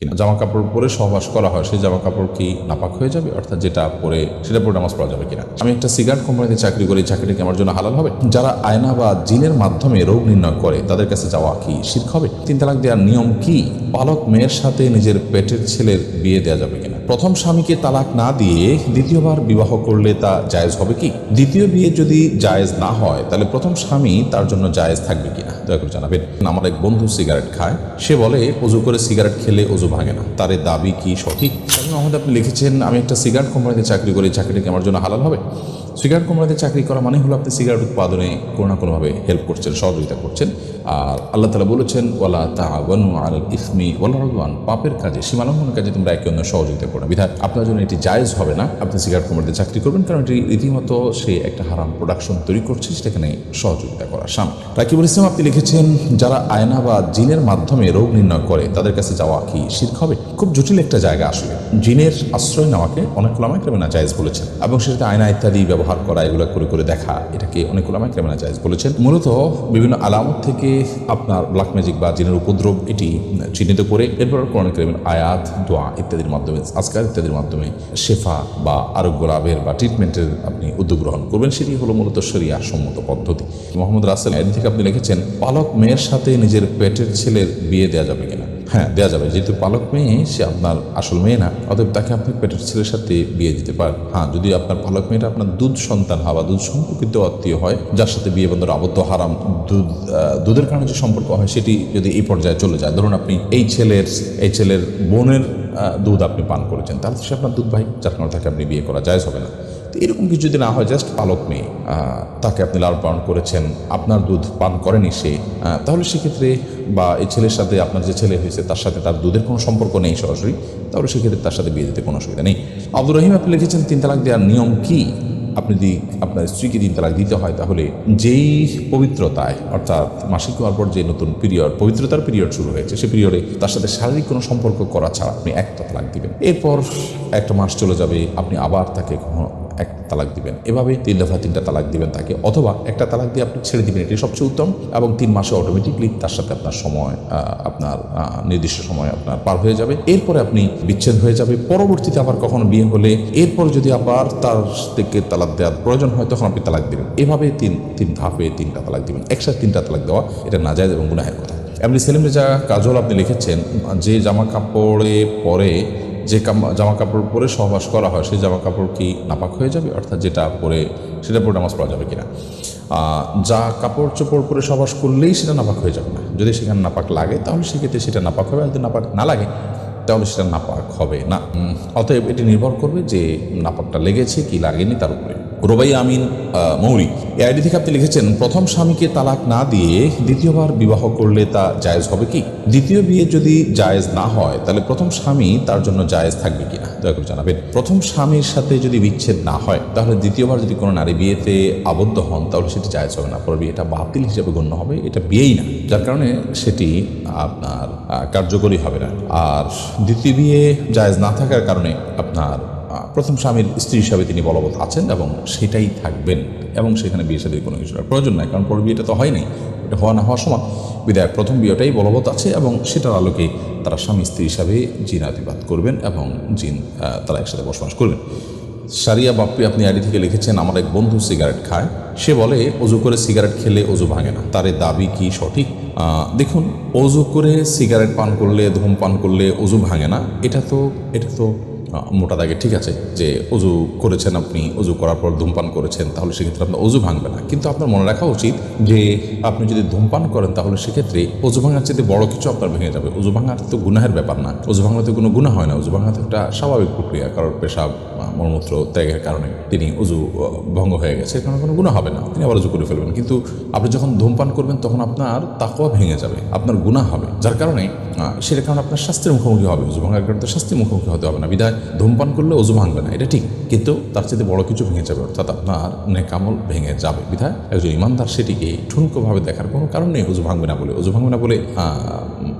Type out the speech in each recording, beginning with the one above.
কিনা। জামা কাপড় পরে সহবাস করা হয়, সেই জামা কাপড় কি নাপাক হয়ে যাবে? অর্থাৎ যেটা পরে সেটা পরে নামাজ পড়া যাবে কিনা। আমি একটা সিগারেট কোম্পানিতে চাকরি করি, চাকরিটা কি আমার জন্য হালাল হবে? যারা আয়না বা জিনের মাধ্যমে রোগ নির্ণয় করে, তাদের কাছে যাওয়া কি শির্ক হবে? তিন তালাক দেওয়ার নিয়ম কি? বালক মেয়ের সাথে নিজের পেটের ছেলের বিয়ে দেওয়া যাবে কিনা? প্রথম স্বামীকে তালাক না দিয়ে দ্বিতীয়বার বিবাহ করলে তা জায়েজ হবে কি? দ্বিতীয় বিয়ে যদি জায়েজ না হয়, তাহলে প্রথম স্বামী তার জন্য জায়েজ থাকবে কিনা? দয়া করে জানাবেন। আমার এক বন্ধু সিগারেট খায়। সে বলে অজু করে সিগারেট খেলে অজু ভাঙে না। তার দাবি কি সঠিক? মোহাম্মদ, আপনি লিখেছেন, আমি একটা সিগারেট কোম্পানিতে চাকরি করি, চাকরিটা আমার জন্য হালাল হবে? সিগারেট কোম্পানিতে চাকরি করা মানে হলো আপনি সিগারেট উৎপাদনে কোনো না কোনোভাবে হেল্প করছেন, সহযোগিতা করছেন। আর আল্লাহ তালা বলেছেন, ওয়ালা তাওয়ানু আল ইসমি রদওয়ান পাপের কাজে, সীমালঙ্ঘনের কাজে তোমরা একে অন্য সহযোগিতা করো বিধায় আপনার জন্য এটি জায়েজ হবে না। আপনি সিগারেট কোম্পানিতে চাকরি করবেন, কারণ এটি রীতিমতো সে একটা হারাম প্রোডাকশন তৈরি করছে সেখানে সহযোগিতা করার সামনে। রাকিবুল ইসলাম, আপনি লিখেছেন, যারা আয়না বা জিনের মাধ্যমে রোগ নির্ণয় করে, তাদের কাছে যাওয়া কি শির্ক হবে? খুব জটিল একটা জায়গা আসলে। জিনের আশ্রয় নেওয়াকে অনেক ওলামায় ক্রেমেনা জায়েজ বলেছেন, এবং সেটাতে আয়না ইত্যাদি ব্যবহার করা, এগুলো করে করে দেখা, এটাকে অনেক ওলামায় ক্রেমেনা জায়েজ বলেছেন। মূলত বিভিন্ন আলামত থেকে আপনার ব্ল্যাক ম্যাজিক বা জিনের উপদ্রব, এটি চিহ্নিত করে এরপর কোরআন ক্রেমের আয়াত, দোয়া ইত্যাদির মাধ্যমে, আজকার ইত্যাদির মাধ্যমে শেফা বা আরোগ্য লাভের বা ট্রিটমেন্টের আপনি উদ্যোগ গ্রহণ করবেন। সেটি হলো মূলত সরিয়া সম্মত পদ্ধতি। মোহাম্মদ রাসেল এর থেকে আপনি লিখেছেন, পালক মেয়ের সাথে নিজের পেটের ছেলের বিয়ে দেওয়া যাবে কিনা? হ্যাঁ দেওয়া যাবে। যেহেতু পালক মেয়ে, সে আপনার আসল মেয়ে না, অতএব তাকে আপনি পেটের ছেলের সাথে বিয়ে দিতে পারেন হ্যাঁ যদি আপনার পালক মেয়েটা আপনার দুধ সন্তান হয় বা দুধ সম্পর্কিত আত্মীয় হয়, যার সাথে বিয়ে বন্ধুর আবদ্ধ, হারাম দুধ দুধের কারণে যে সম্পর্ক হয়, সেটি যদি এই পর্যায়ে চলে যায়, ধরুন আপনি এই ছেলের এই ছেলের বোনের দুধ আপনি পান করেছেন, তাহলে সে আপনার দুধ ভাই, যার কারণে তাকে আপনি বিয়ে করা যায় হবে না। তো এরকম কিছু যদি না হয় জাস্ট পালক মেয়ে তাকে আপনি লাল পালন করেছেন, আপনার দুধ পান করেনি সে তাহলে সেক্ষেত্রে বা এই ছেলের সাথে আপনার যে ছেলে হয়েছে, তার সাথে তার দুধের কোনো সম্পর্ক নেই সরাসরি, তাহলে সেক্ষেত্রে তার সাথে বিয়ে দিতে কোনো অসুবিধা নেই। আব্দুর রহিম, আপনি লিখেছেন তিন তালাক দেওয়ার নিয়ম কি? আপনি যদি আপনার স্ত্রীকে তিন তালাক দিতে হয়, তাহলে যেই পবিত্রতায়, অর্থাৎ মাসিক হওয়ার পর যে নতুন পিরিয়ড পবিত্রতার পিরিয়ড শুরু হয়েছে, সে পিরিয়ডে তার সাথে শারীরিক কোনো সম্পর্ক করা ছাড়া আপনি একটা তালাক দিবেন। এরপর একটা মাস চলে যাবে, আপনি আবার তাকে এক তালাক দিবেন। এভাবে তিন দফা তিনটা তালাক দিবেন তাকে, অথবা একটা তালাক দিয়ে আপনি ছেড়ে দিবেন, এটি সবচেয়ে উত্তম, এবং তিন মাসে অটোমেটিকলি তার সাথে আপনার সময় আপনার নির্দিষ্ট সময় আপনার পার হয়ে যাবে। এরপরে আপনি বিচ্ছেদ হয়ে যাবে। পরবর্তীতে আবার কখনো বিয়ে হলে এরপর যদি আবার তার থেকে তালাক দেওয়ার প্রয়োজন হয়, তখন আপনি তালাক দিবেন। এভাবে তিন তিন ধাপে তিনটা তালাক দিবেন। একসাথে তিনটা তালাক দেওয়া, এটা নাজায়জ এবং গুনাহের কথা। এমনি সেলিম রেজা কাজল আপনি লিখেছেন, যে জামা কাপড়ে পরে যে জামা কাপড় পরে সহবাস করা হয়, সেই জামা কাপড় কি নাপাক হয়ে যাবে? অর্থাৎ যেটা পরে সেটা পরে নামাজ পড়া যাবে কিনা? যা কাপড় চোপড় পরে সহবাস করলেই সেটা নাপাক হয়ে যাবে না। যদি সেখানে নাপাক লাগে, তাহলে সেক্ষেত্রে সেটা নাপাক হবে। আর যদি নাপাক না লাগে, তাহলে সেটা নাপাক হবে না। অতএব এটি নির্ভর করবে যে নাপাকটা লেগেছে কি লাগেনি তার উপরে। রোবাই আমিন মৌরি। এই আইডি থেকে আপনি লিখেছেন, প্রথম স্বামীকে তালাক না দিয়ে দ্বিতীয়বার বিবাহ করলে তা জায়েজ হবে কি? দ্বিতীয় বিয়ে যদি জায়েজ না হয়, তাহলে প্রথম স্বামী তার জন্য জায়েজ থাকবে কিনা? দয়া করে জানাবেন। প্রথম স্বামীর সাথে যদি বিচ্ছেদ না হয়, তাহলে দ্বিতীয়বার যদি কোনো নারী বিয়েতে আবদ্ধ হন, তাহলে সেটি জায়েজ হবে না। পরে বিয়েটা বাতিল হিসেবে গণ্য হবে, এটা বিয়েই না। যার কারণে সেটি আপনার কার্যকরী হবে না। আর দ্বিতীয় বিয়ে জায়েজ না থাকার কারণে আপনার প্রথম স্বামীর স্ত্রী হিসাবে তিনি বলবৎ আছেন এবং সেটাই থাকবেন এবং সেখানে বিয়ে সাথে কোনো কিছুর প্রয়োজন নাই, কারণ পর বিয়েটা তো হয় নাই এটা হওয়া না হওয়া সমান। বিদায় প্রথম বিয়েটাই বলবৎ আছে এবং সেটার আলোকে তারা স্বামী স্ত্রী হিসাবে জিনাতিবাদ করবেন এবং জিন তারা একসাথে বসবাস করবেন। সারিয়া বাপ্পি আপনি আইডি থেকে লিখেছেন, আমার এক বন্ধু সিগারেট খায়। সে বলে অজু করে সিগারেট খেলে অজু ভাঙে না। তার দাবি কি সঠিক? দেখুন অজু করে সিগারেট পান করলে, ধূমপান করলে অজু ভাঙে না। এটা তো এটা তো মোটা দাগে, ঠিক আছে, যে অজু করেছেন আপনি অজু করার পর ধূমপান করেছেন, তাহলে সেক্ষেত্রে আপনার অজু ভাঙবে না। কিন্তু আপনার মনে রাখা উচিত যে আপনি যদি ধূমপান করেন, তাহলে সেক্ষেত্রে অজু ভাঙার চেয়ে বড় কিছু আপনার ভেঙে যাবে। অজু ভাঙার তো গুনাহের ব্যাপার না। অজু ভাঙাতে কোনো গুণা হয় না। অজু ভাঙা তো একটা স্বাভাবিক প্রক্রিয়া, কারোর পেশাব মলমূত্র ত্যাগের কারণে তিনি অজু ভঙ্গ হয়ে গেছে কারণে কোনো গুণা হবে না। তিনি আবার অজু করে ফেলবেন। কিন্তু আপনি যখন ধূমপান করবেন, তখন আপনার তাকওয়া ভেঙে যাবে, আপনার গুণা হবে। যার কারণে সেটার কারণে আপনার স্বাস্থ্যের মুখোমুখি হবে। অজু ভাঙার কারণে তো স্বাস্থ্যের মুখোমুখি হতে হবে না। বিধায় ধূমপান করলে অজু ভাঙবে না, এটা ঠিক। কিন্তু তার চেয়ে বড় কিছু ভেঙে যাবে, অর্থাৎ আপনার নেকামল ভেঙে যাবে। বিধায় একজন ইমানদার সেটিকে ঠুনকোভাবে দেখার কোনো কারণ নেই অজু ভাঙবে না বলে। অজু ভাঙবে না বলে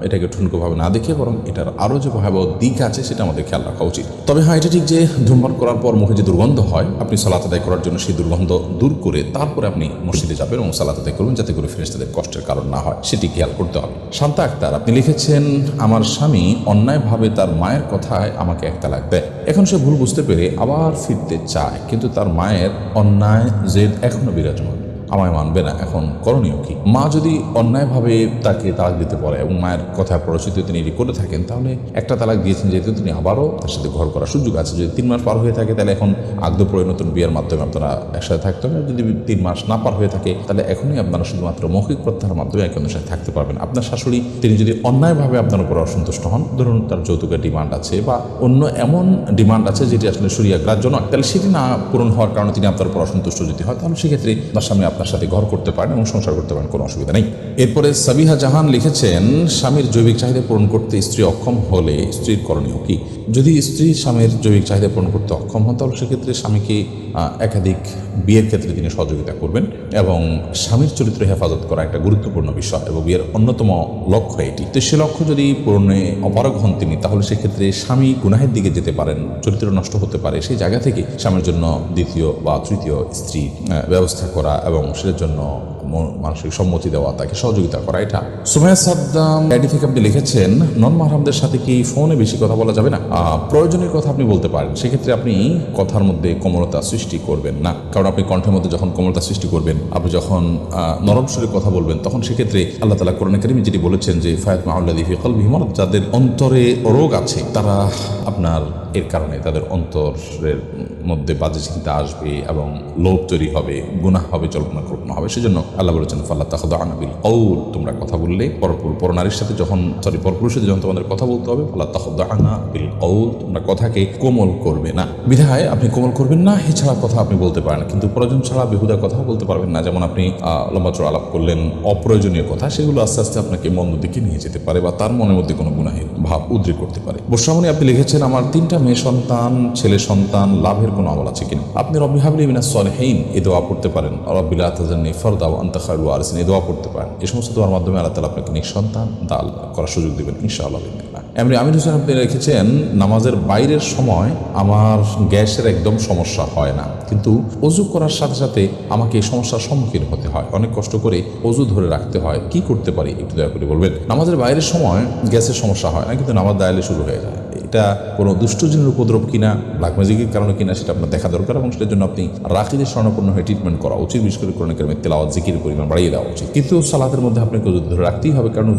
এটাকে ঠুনকোভাবে না দেখে বরং এটার আরও যে ভয়াবহ দিক আছে সেটা আমাদের খেয়াল রাখা উচিত। তবে হ্যাঁ এটা ঠিক যে ধূমপান করার পর মুখে যে দুর্গন্ধ হয়, আপনি সালাত আদায় করার জন্য সেই দুর্গন্ধ দূর করে তারপরে আপনি মসজিদে যাবেন এবং সালাত আদায় করবেন যাতে করে ফেরেস্তাদের কষ্টের কারণ না হয়, সেটি খেয়াল করতে হবে। শান্তা আক্তার, আপনি লিখেছেন, আমার স্বামী অন্যায়ভাবে তার মায়ের কথায় আমাকে এক তালাক দেয়। এখন সে ভুল বুঝতে পেরে আবার ফিরতে চায়, কিন্তু তার মায়ের অন্যায় জেদ এখনও বিরাজমান। আমায় মানবে না। এখন করণীয় কি? মা যদি অন্যায়ভাবে তাকে তালাক দিতে পারে এবং মায়ের কথা প্ররোচিত তিনি এটি করে থাকেন, তাহলে একটা তালাক দিয়েছেন যেহেতু তিনি আবারও তার সাথে ঘর করার সুযোগ আছে। যদি তিন মাস পার হয়ে থাকে, তাহলে এখন আগ্ধ পরিণতন বিয়ের মাধ্যমে আপনারা একসাথে থাকতে হবে। যদি তিন মাস না পার হয়ে থাকে, তাহলে এখনই আপনারা শুধুমাত্র মৌখিক প্রত্যাহারের মাধ্যমে একে সাথে থাকতে পারবেন। আপনার শাশুড়ি, তিনি যদি অন্যায়ভাবে আপনার উপর অসন্তুষ্ট হন, ধরুন তার যৌতুকের ডিমান্ড আছে বা অন্য এমন ডিমান্ড আছে যেটি আসলে সরিয়া গ্রাহ্য নয়, তাহলে সেটি না পূরণ হওয়ার কারণে তিনি আপনার উপর অসন্তুষ্ট যদি হয়, তাহলে সেক্ষেত্রে তার স্বামী আপনার সাথে ঘর করতে পারেন এবং সংসার করতে পারেন, কোনো অসুবিধা নেই। এরপরে সাবিহা জাহান লিখেছেন, স্বামীর জৈবিক চাহিদা পূরণ করতে স্ত্রী অক্ষম হলে স্ত্রীর করণীয় কি? যদি স্ত্রী স্বামীর জৈবিক চাহিদা পূরণ করতে অক্ষম হন, তাহলে সেক্ষেত্রে স্বামীকে একাধিক বিয়ের ক্ষেত্রে তিনি সহযোগিতা করবেন এবং স্বামীর চরিত্র হেফাজত করা একটা গুরুত্বপূর্ণ বিষয় এবং বিয়ের অন্যতম লক্ষ্য এটি। তো সে লক্ষ্য যদি পূরণে অপারগ হন তিনি, তাহলে সেক্ষেত্রে স্বামী গুনাহের দিকে যেতে পারেন, চরিত্র নষ্ট হতে পারে, সেই জায়গা থেকে স্বামীর জন্য দ্বিতীয় বা তৃতীয় স্ত্রী ব্যবস্থা করা এবং সেটার জন্য মানসিক সম্মতি দেওয়া তাকে সহযোগিতা করা এটা। সুমাইয়া সাদ্দাম আইডি থেকে আপনি লিখেছেন নন মাহরামদের সাথে কি ফোনে বেশি কথা বলা যাবে না? আহ, প্রয়োজনীয় কথা আপনি বলতে পারেন। সেক্ষেত্রে আপনি কথার মধ্যে কোমলতা সৃষ্টি করবেন না। কারণ আপনি কণ্ঠের মধ্যে যখন কোমলতা সৃষ্টি করবেন আপনি যখন নরম সুরে কথা বলবেন তখন সেক্ষেত্রে আল্লাহ তালা কোরআন কারিমি যেটি বলেছেন যে ফায়াত মাহুল্লাদি ফিকল বিমর যাদের অন্তরে রোগ আছে তারা আপনার এর কারণে তাদের অন্তরের মধ্যে বাজে চিন্তা আসবে এবং লোভ তৈরি হবে গুনাহ হবে জল্পনা কল্পনা হবে। সেজন্য আল্লাহ বলেছেন, ফাল্লা তাহদ আনাবিল কৌল তোমরা কথা বললে, পরপুর পরনারীর সাথে যখন সরি পরপুরুষের যখন তোমাদের কথা বলতে হবে, ফাল্লা তাহদ আনা বিল কৌল তোমরা কথাকে কোমল করবে না। বিধায় আপনি কোমল করবেন না এছাড়া কথা আপনি বলতে পারেন কিন্তু প্রয়োজন ছাড়া বেহুদা কথা বলতে পারবেন না। যেমন আপনি লম্বাচড় আলাপ করলেন, অপ্রয়োজনীয় কথা, সেগুলো আস্তে আস্তে আপনাকে মন্দ দিকে নিয়ে যেতে পারে বা তার মনের মধ্যে কোনো গুনাহের ভাব উদ্রেক করতে পারে। বর্ষামণি আপনি লিখেছেন, আমার তিনটা মেয়ে সন্তান, ছেলে সন্তান, লাভের কোনো আমল আছে কিনা? আপনি রব্বি হাবলি মিনা সলহেইন এ দোয়া পড়তে পারেন। রব্বিল আতাজান্নি ফরদাও আরসিন এ দোয়া পড়তে পারেন। এ সমস্ত দোয়ার মাধ্যমে আল্লাহ তালা আপনাকে নিঃসন্তান দাল করার সুযোগ দেবেন ইনশাআল্লাহ। এমনি আমির হোসেন আপনি লিখেছেন নামাজের বাইরের সময় আমার গ্যাসের একদম সমস্যা হয় না। কিন্তু অজু করার সাথে সাথে আমাকে এই সমস্যার সম্মুখীন হতে হয়। অনেক কষ্ট করে অজু ধরে রাখতে হয়। কি করতে পারি একটু দয়া করে বলবেন? নামাজের বাইরের সময় গ্যাসের সমস্যা হয় না, কিন্তু নামাজ দায়ালে শুরু হয়ে যায়। এটা কোনো দুষ্টজিনের উপদ্রব কিনা ব্ল্যাক ম্যাজিকের কারণে কিনা, সেটা আপনার দেখা দরকার এবং সেটার জন্য আপনি রাখিদের স্বর্ণপূর্ণ হয়ে ট্রিটমেন্ট করা উচিত। বিশেষ করে কোরআন তেলাওয়াত, জিকির পরিমাণ বাড়িয়ে দেওয়া উচিত। কিন্তু সালাতের মধ্যে আপনাকে ধরে রাখতেই হবে, কারণ